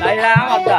লাইলা আমারটা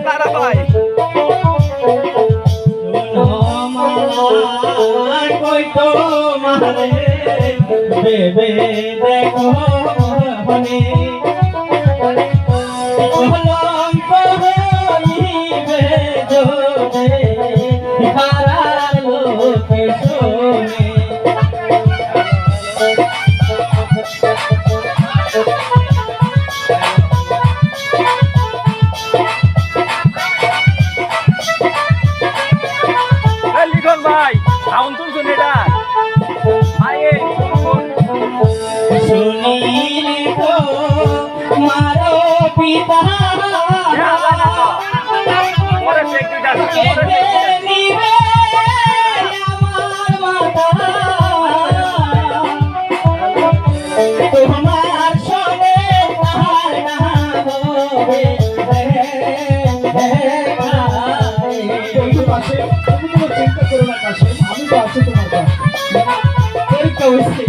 তারা ভাই বেবে দেখো মনে কলঙ্ক হইবে যদি ভাই সাউন্ড তুলছুন এটা? আয়ে শুনিলে তো মারো পিতা পরে পরে কেটে পাশে তুমি কোনো চিন্তা করো না কাছে আমি তো আছি তোমার কাছে পরীক্ষা হয়েছে